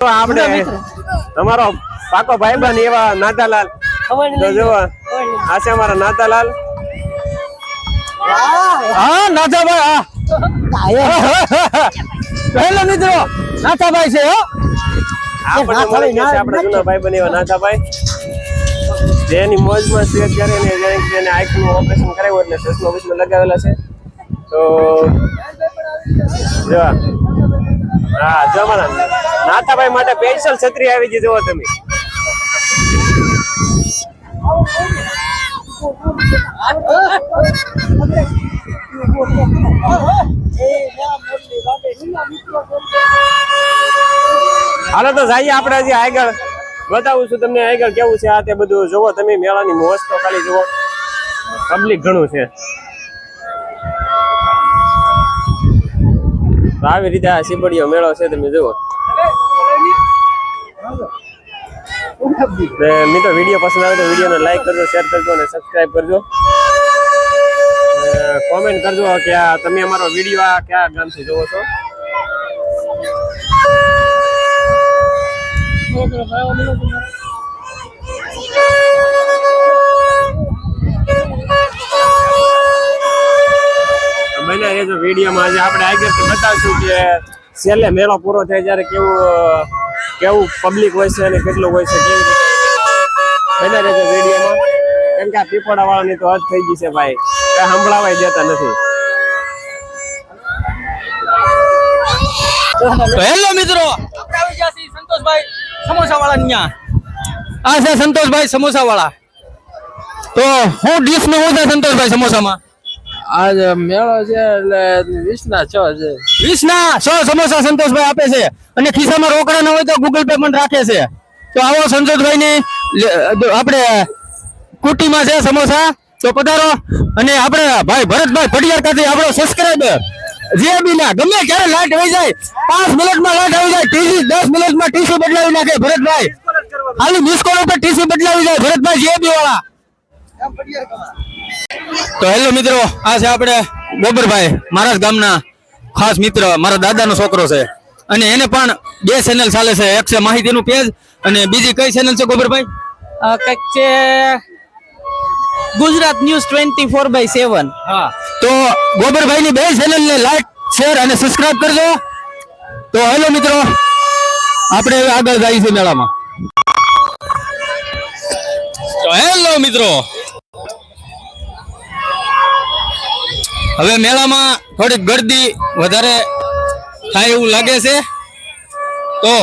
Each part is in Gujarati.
તો આપણે તમારો પાકો ભાઈબંધ એવા નાતાલાલ. આ છે અમારા નાતાલાલ. હા. નાથાભાઈ હા. પહેલો મિત્રો. નાથાભાઈ છે હો. આ પણ ભાઈ આપણા જૂના એવા નાથાભાઈ. જેની મોજમાં છે અત્યારે ને જેને જેને આંખનું ઓપરેશન કરાવ્યું એટલે ચશ્મા બસમાં લગાવેલા છે. તો જો હા જમાના નાથાભાઈ માટે સ્પેશિયલ છત્રી આવી ગઈ, જુઓ તમે. હાલો તો જઈએ આપણે હજી આગળ. બતાવું છું તમને આગળ કેવું છે આ તે બધું. જોવો તમે મેળાની મોજ તો ખાલી જુઓ. પબ્લિક ઘણું છે. તો આવી રીતે આ સીબડીયો મેળો છે તમે જુઓ. મિત્રો વીડિયો પસંદ આવે તો વિડીયોને લાઈક કરજો શેર કરજો અને સબસ્ક્રાઈબ કરજો. કોમેન્ટ કરજો કે આ તમે અમારો વીડિયો આ કયા ગામથી જોવો છો? રહેજો વિડીયોમાં આજે આપણે આગળથી બતાવશું કે છેલ્લે મેળો પૂરો થાય ત્યારે કેવું કેવું પબ્લિક હોય છે અને કેટલું હોય છે, કેવી રીતે બને રહેશે વિડીયોમાં. કેમ કે આ પીપળા વાળાની તો હદ થઈ ગઈ છે ભાઈ. કઈ સંભળાવાય દેતા નથી. તો હેલો મિત્રો. સંતોષભાઈ સમોસા વાળા ત્યાં આ છે સંતોષભાઈ સમોસાવાળા. તો હું ડીશનું હું છે સંતોષભાઈ સમોસામાં? આજ મેળો છે એટલે વીસ ના છ છે. વીસ ના સમોસા સંતોષભાઈ આપે છે. અને ખિસ્સામાં રોકડા ન હોય તો ગૂગલ પે પણ રાખે છે. તો આવો સંતોષભાઈ ની આપણે કુટીમાં છે સમોસા, તો પધારો. અને આપણે ભાઈ ભરતભાઈ પડિયાર ખાતે આપણો સબસ્ક્રાઈબર જે બી ના, ગમે ક્યારે લાઈટ આવી જાય, પાંચ મિનિટમાં લાઈટ આવી જાય ટીસી દસ મિનિટમાં ટીસી બદલાવી નાખે ભરતભાઈ. ખાલી મિસ કોલ ઉપર ટીસી બદલાવી જાય ભરતભાઈ, જે બી વાળા. તો હેલો મિત્રો આ છે આપણે ગોબરભાઈ મારા ગામના ખાસ મિત્ર મારા દાદાનો છોકરો છે. અને એને પણ બે ચેનલ ચાલે છે એક છે માહિતીનું પેજ અને બીજી કઈ ચેનલ છે ગોબરભાઈ? કંઈક છે Gujarat news twenty four by seven. હા. તો ગોબરભાઈ ની બે ચેનલ ને લાઈક શેર અને સબસ્ક્રાઇબ કરજો. તો હેલો મિત્રો આપણે આગળ જઈએ છીએ મેળામાં. તો હેલો મિત્રો હવે મેળામાં થોડીક ગરદી વધારે થાય એવું લાગે છે. તો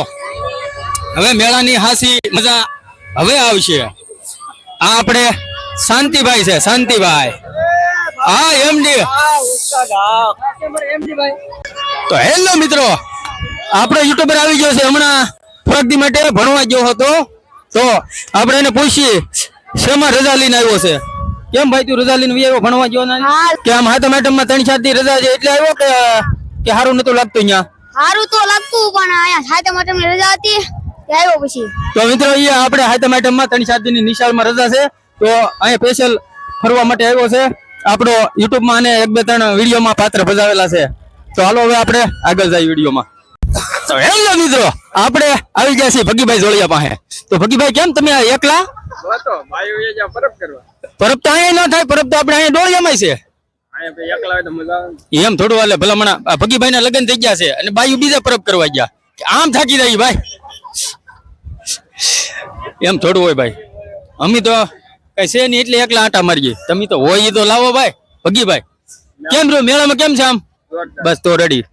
હવે મેળાની હાસી, મજા હવે આવશે. આ આપણે શાંતિભાઈ છે, શાંતિભાઈ. હા, એમડી. તો હેલો મિત્રો, આપણો યુટ્યુબર આવી ગયો છે હમણાં પ્રગતિ માટે ભણવા ગયો હતો. તો આપણે એને પૂછીએ શેમાં રજા લઈને આવ્યો છે? કેમ ભાઈ તું રજા લઈને આવ્યો ભણવા ગયો ના? કે આમ મેડમમાં ત્રણ ચાર દી રજા છે એટલે આવ્યો કે કે સારું નતું લાગતું અહીંયા? સારું તો લાગતું પણ અહીંયા સાતમ આઠમની રજા હતી આવ્યો પછી. તો મિત્રો એ આપણે હાથે મેડમમાં ત્રણ ચાર દિનની નિશાળમાં રજા છે તો અહીંયા સ્પેશિયલ ફરવા માટે આવ્યો છે. આપણો યુટ્યુબમાં અને એક બે ત્રણ વિડીયોમાં પાત્ર ભજાવેલા છે. તો હાલો હવે આપણે આગળ જાય વિડીયોમાં. તો હેલો મિત્રો આપણે આવી ગયા છીએ ભગીભાઈ જોડિયા પાસે. તો ભગીભાઈ કેમ તમે આ એકલા? પરબ તો અહીંયા ના થાય પરબ તો આપણે અહીંયા ડોળિયામાં છે. એમ થોડું હાલે ભલામણા ભગીભાઈ ના લગ્ન થઈ ગયા છે અને બાયુ બીજા પરબ કરવા ગયા. આમ થાકી જાય ભાઈ. એમ થોડું હોય ભાઈ. અમે તો કઈ છે નહીં એટલે એકલા આટા મારીએ. તમે તો હોય એ તો લાવો ભાઈ ભગીભાઈ. કેમ રહ્યો મેળામાં કેમ છે આમ? બસ તો રેડી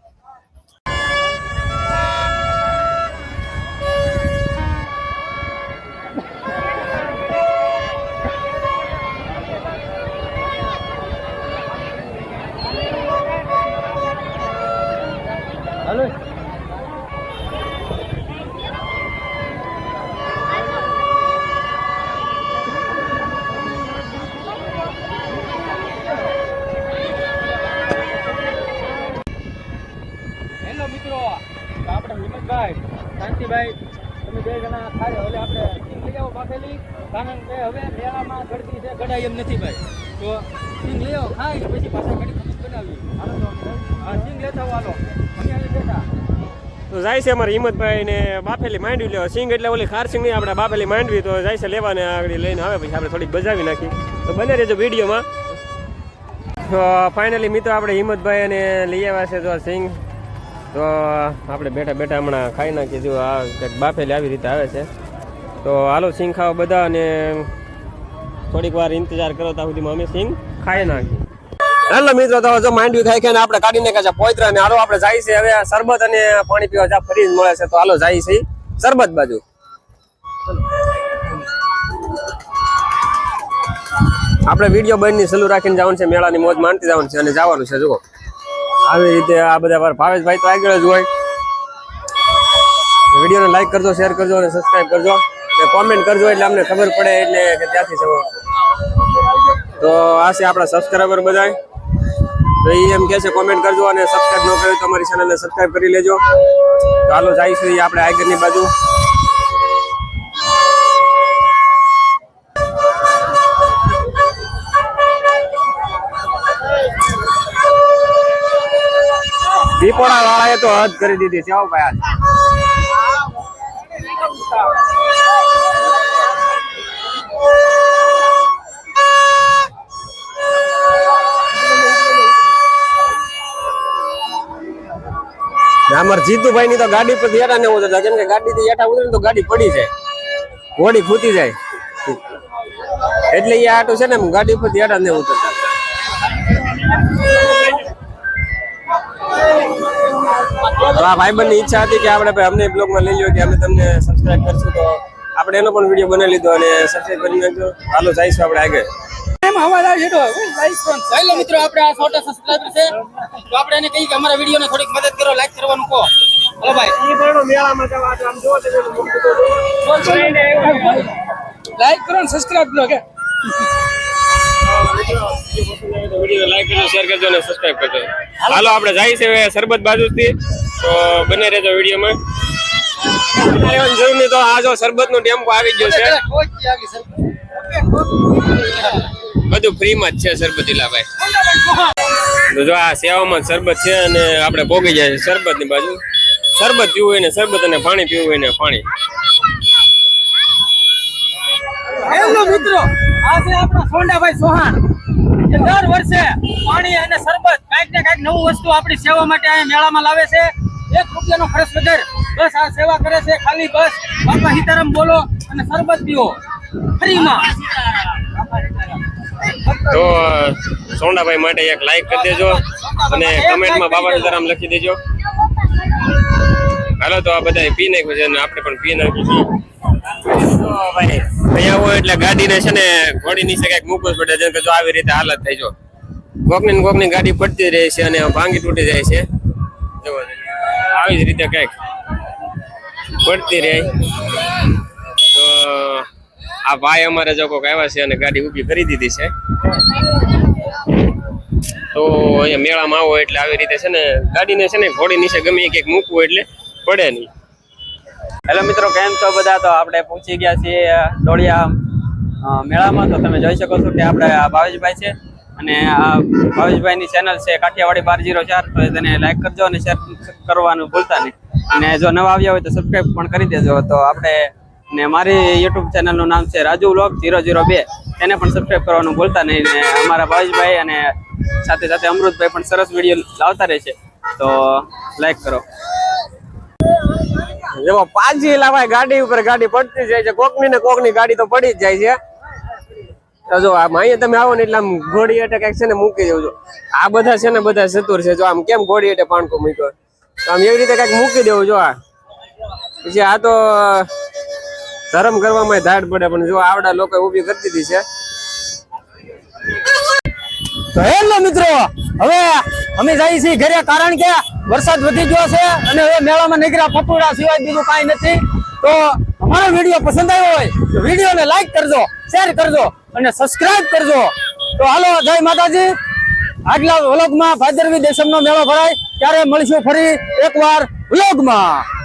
શાંતિભાઈ તમે બે જણા થાય હવે આપણે લઈ આવો બાફેલી કારણ કે હવે મેળામાં ગળતી છે ગળાય એમ નથી ભાઈ. તો સિંગ લઈ આવો, ખાઈ પછી પાછા ઘડી બનાવી હા સિંગ લેતા હાલો. તો જાય છે અમારે હિંમતભાઈ ને બાફેલી માંડવી લેવા. સિંગ એટલે ઓલી ખારસિંગ નહીં, આપણે બાફેલી માંડવી, તો જાય છે લેવાને આગળ લઈને આવે, પછી આપણે થોડીક બજાવી નાખી. તો બને રહેજો વિડીયોમાં. તો ફાઇનલી મિત્રો, આપણે હિંમતભાઈ અને લઈ આવ્યા છે જો સિંગ. તો આપણે બેઠા બેઠા હમણાં ખાઈ નાખીએ જો આ કંઈક બાફેલી આવી રીતે આવે છે. તો હાલો, સિંગ ખાવા બધા અને થોડીક વાર ઇંતજાર કરો ત્યાં સુધીમાં અમે સિંગ ખાઈ નાખીએ. હેલો મિત્રો, તો જો માંડવી ખાઈ ખાઈને આપણે કાઢી નાખ્યા છે પોઈત્રા ને હાલો, આપણે જાય છે હવે શરબત અને પાણી પીવા જા ફરી મળે છે, તો હાલો જાય છે શરબત બાજુ. આપણે વીડિયો બંધની સલુ રાખીને જવાનું છે, મેળાની મોજ માનતી જવાનું છે અને જવાનું છે, જુઓ. આવી રીતે આ બધા વાર ભાવેશભાઈ તો આગળ જ હોય. વિડીયોને લાઈક કરજો શેર કરજો અને સબસ્ક્રાઈબ કરજો. અને કોમેન્ટ કરજો એટલે અમને ખબર પડે એટલે કે ત્યાંથી સૌ તો આ છે આપણા સબસ્ક્રાઈબર બધા તો એ એમ કહે છે કોમેન્ટ કરજો અને સબસ્ક્રાઈબ ન કર્યું તો અમારી ચેનલને સબસ્ક્રાઈબ કરી લેજો. હાલો, જઈશું આપણે આગળની બાજુ. પીપોળા વાળાએ તો હદ કરી દીધી છે આવો ભાઈ આજ. જીતુભાઈ ની તો ગાડી પર એટા ને ઉતરતા, કેમ કે ગાડી થી એટા ઉતરે તો ગાડી પડી જાય. ઘોડી ખૂતી જાય. એટલે એ આટો છે ને ગાડી પર એટા ને ઉતરતા. તો આ ભાઈબંધની ઈચ્છા હતી કે આપણે અમને બ્લોગમાં લઈ લો કે અમે તમને સબસ્ક્રાઇબ કરશું. તો આપણે એનો પણ વીડિયો બનાવી લીધો અને સબસ્ક્રાઇબ કરી નાખજો. હાલો જઈશું આપણે આગળ. મિત્રો આપણે આ છોટા સબસ્ક્રાઇબર છે. તો આપણે એને કહીએ કે અમારા વિડીયોને થોડીક મદદ કરો લાઈક કરવાનું કહો. હલો ભાઈ. લાઈક કરો ને સબસ્ક્રાઇબ કરો કે? વીડિયો લાઈક કરજો શેર કરજો અને સબસ્ક્રાઇબ કરજો હાલો આપણે જાય છે સરબત બાજુથી. તો બને રહેજો વિડીયોમાં. તો આ જો સરબત નો ટેમ્પો આવી ગયો છે. બધું ફ્રીમાં જ છે સરબતીલાભાઈ તો જો આ સેવામાં જ સરબત છે અને આપણે ભોગી જાય સરબતની બાજુ. સરબત પીવું હોય ને સરબત અને પાણી પીવું હોય ને પાણી. હેલો મિત્રો, આ છે આપણા સોંડાભાઈ સોહાણ દર વર્ષે પાણી અને શરબત કાંઈક ને કાંઈક નવું વસ્તુ આપણી સેવા માટે અહીંયા મેળામાં લાવે છે. એક રૂપિયાનો ખર્ચ વગર બસ આ સેવા કરે છે ખાલી બસ. બાપા સીતારામ બોલો અને શરબત પીવો ફ્રીમાં. તો સોંડાભાઈ માટે એક લાઈક કરી દેજો અને કમેન્ટમાં બાબા સીતારામ લખી દેજો. હાલો તો આ બધા પી નાખ્યું છે અને આપણે પણ પી નાખ્યું છે. ભાઈ અહીંયા હોય એટલે ગાડીને છે ને ઘોડી નીચે કંઈક મૂકવું પડે જેમ કે જો આવી રીતે હાલત થઈ જો. કોકની કોકની ગાડી પડતી રહે છે અને ભાંગી તૂટી જાય છે. જુઓ. આવી જ રીતે કંઈક પડતી રહે. તો આ ભાઈ અમારે જો કોક આવ્યા છે અને ગાડી ઊભી કરી દીધી છે. તો અહીંયા મેળામાં આવો એટલે આવી રીતે છે ને ગાડીને છે ને ઘોડી નીચે ગમે એ કંઈક મૂકવું એટલે પડે નહીં. હેલો મિત્રો, કેમ છો બધા? તો આપણે પહોંચી ગયા છીએ ડોળિયા મેળામાં. તો તમે જોઈ શકો છો કે આપણે આ ભાવેશભાઈ છે. અને આ ભાવેશભાઈની ચેનલ છે, કાઠિયાવાડી બાર જીરો ચાર, તો તેને લાઈક કરજો અને શેર કરવાનું ભૂલતા નહીં. અને જો નવા આવ્યા હોય તો સબસ્ક્રાઈબ પણ કરી દેજો. તો આપણે ને મારી યુટ્યુબ ચેનલનું નામ છે રાજુ વ્લોગ ઝીરો ઝીરો બે. તેને પણ સબસ્ક્રાઈબ કરવાનું ભૂલતા નહીં. ને અમારા ભાવેશભાઈ અને સાથે સાથે અમૃતભાઈ પણ સરસ વીડિયો લાવતા રહે છે તો લાઈક કરો. એમાં પાછી લાવાય ગાડી ઉપર ગાડી પડતી જાય છે. કોકની ને કોકની ગાડી તો પડી જ જાય છે. જો અહીંયા તમે આવો ને એટલે આમ ઘોડી કંઈક છે ને મૂકી દેવું છો આ બધા છે ને બધા ચતુર છે. જો આમ કેમ ઘોડી અટે પાણકો મૂક્યો? આમ એવી રીતે કંઈક મૂકી દેવું, જો આ. પછી આ તો ધર્મ કરવામાં ધાડ પડે, પણ જો આવડા લોકો ઊભી કરી દીધી છે. તો હેલો મિત્રો, હવે અમે જઈએ છીએ ઘરે, કારણ કે વરસાદ વધી ગયો છે અને હવે મેળામાં નીકળ્યા પટોળા સિવાય બીજું કાંઈ નથી. તો અમારો વીડિયો પસંદ આવ્યો હોય તો વિડીયોને લાઈક કરજો શેર કરજો અને સબસ્ક્રાઇબ કરજો. તો હાલો, જય માતાજી. આગલા વ્લોગમાં ભાદરવી દેશમનો મેળો ભરાય. ત્યારે મળીશું ફરી એકવાર વ્લોગમાં